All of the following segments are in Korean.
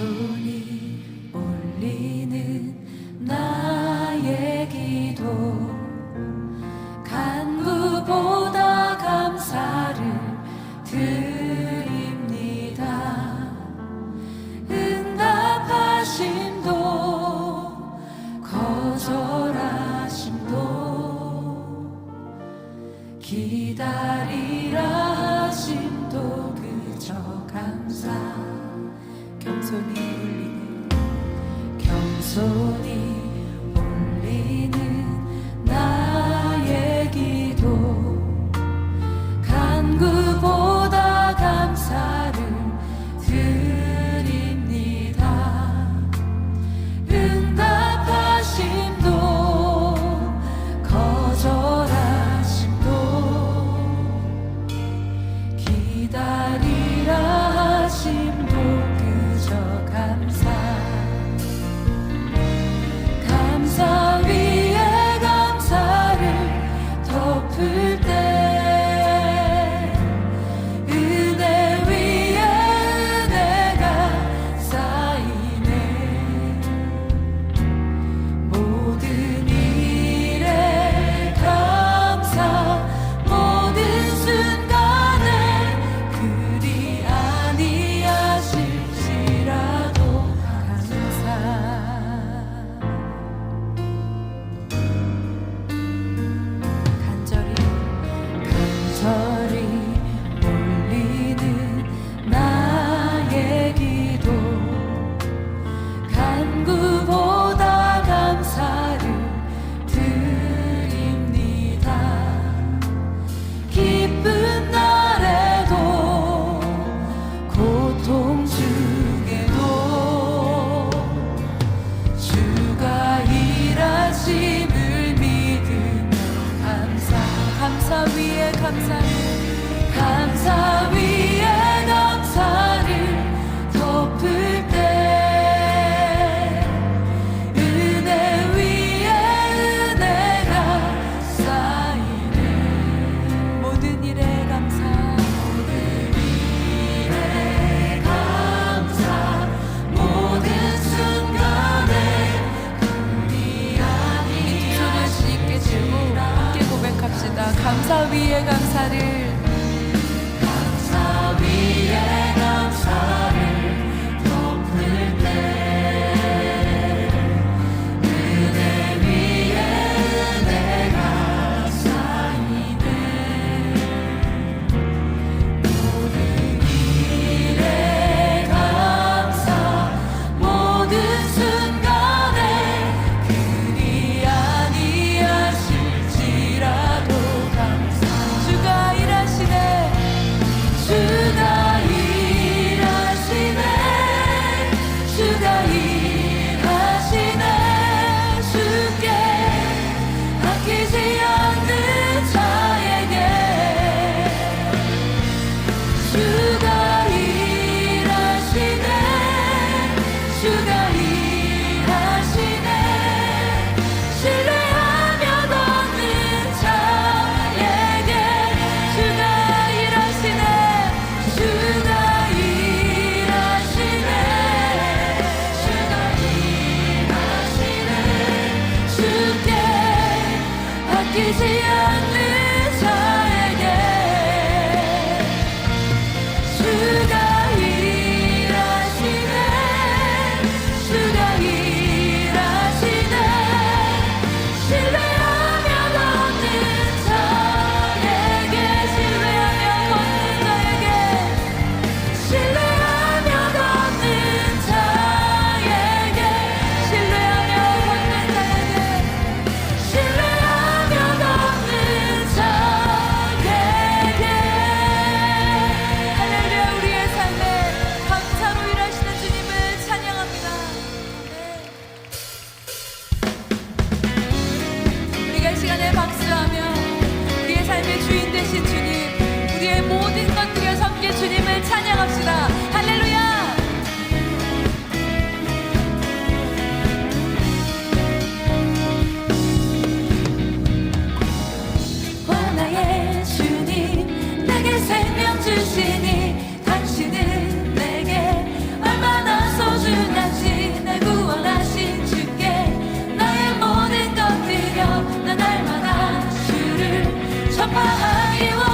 so easier. 찬양합시다. 할렐루야. 광야의 주님 내게 생명 주시니 당신은 내게 얼마나 소중한지 날 구원하신 주께 나의 모든 것 드려 난 날마다 주를 전파하리와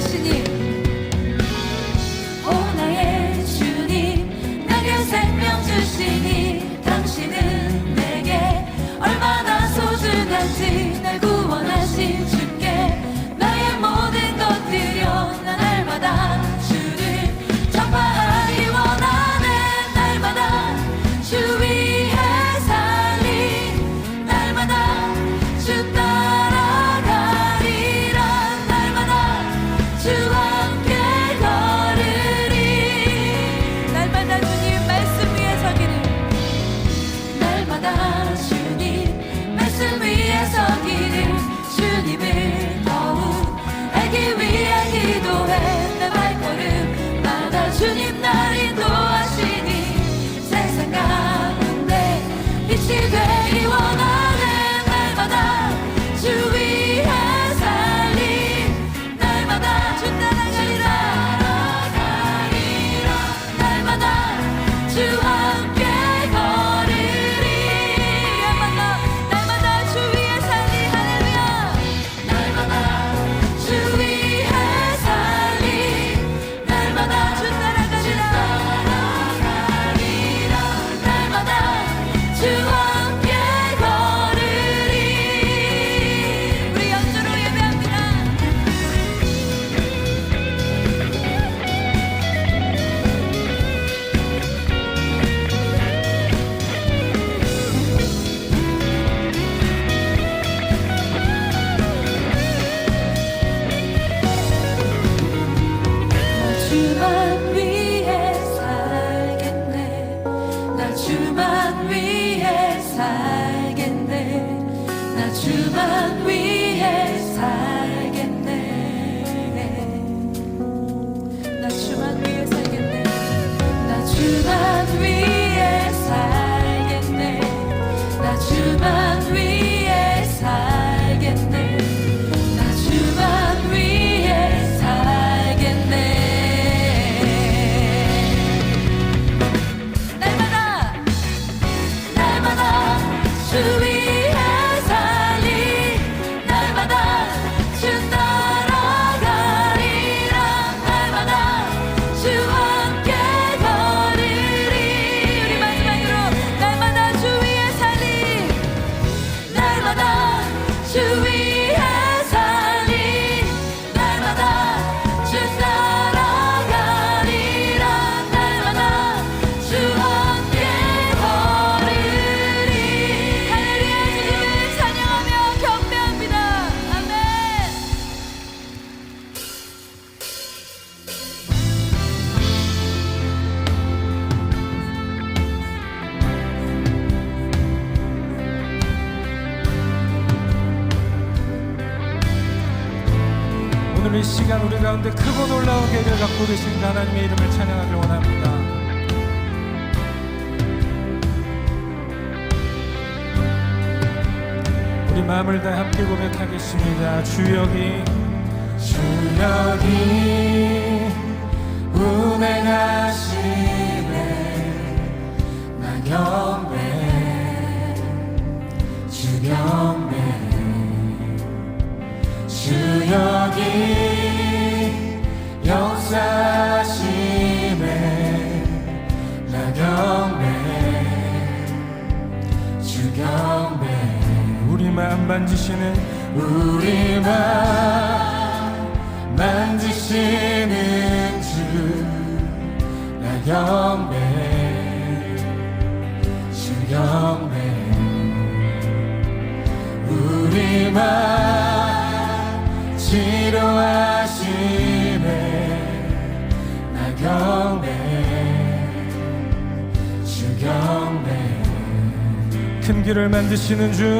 주시니 오 나의 주님. 나의 생명 주시니 당신은 내게 얼마나 소중한지 알고 마음을 다해 함께 고백하겠습니다. 주여기. 주여기. 운행하시네. 나 경배. 주 경배. 역사 우리 마음 만지시는 우리 마음 만지시는 주나 경배 주 경배. 우리 맘 치료하시네 나 경배 주 경배. 큰 길을 만드시는 주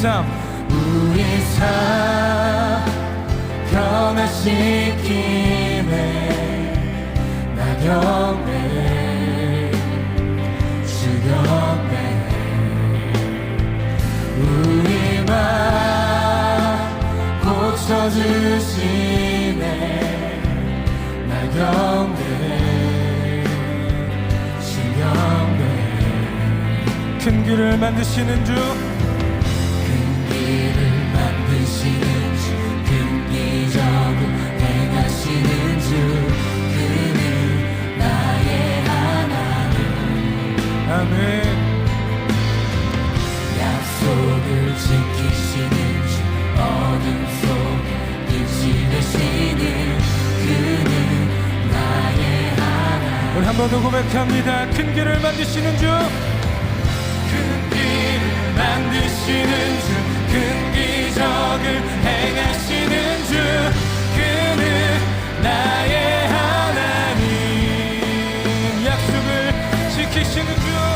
삶. 우리 삶 변화시키네 나 경 주시네. 나 경배 주 경배 큰 길을 만드시는 주. 큰 길을 만드시는 주, 큰 기적을 행하시는 주, 그는 나의 하나님. 아멘. 더 고백합니다. 큰 길을 만드시는 주. 큰 길을 만드시는 주, 큰 기적을 행하시는 주, 그는 나의 하나님. 약속을 지키시는 주,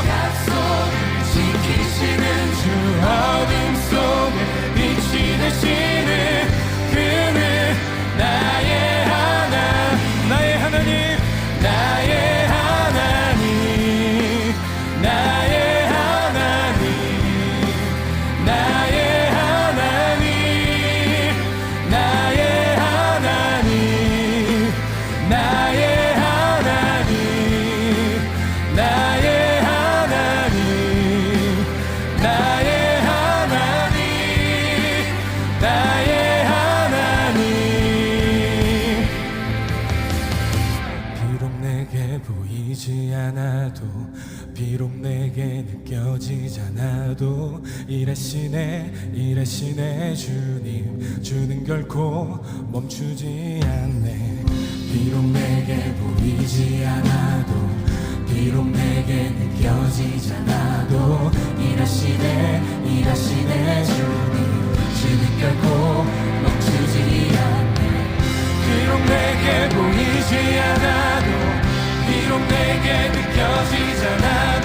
않아도 일하시네 일하시네 주님. 주는 결코 멈추지 않네. 비록 내게 보이지 않아도 비록 내게 느껴지지 않아도 일하시네 일하시네 주님. 주는 결코 멈추지 않네. 비록 내게 보이지 않아도 비록 내게 느껴지지 않아도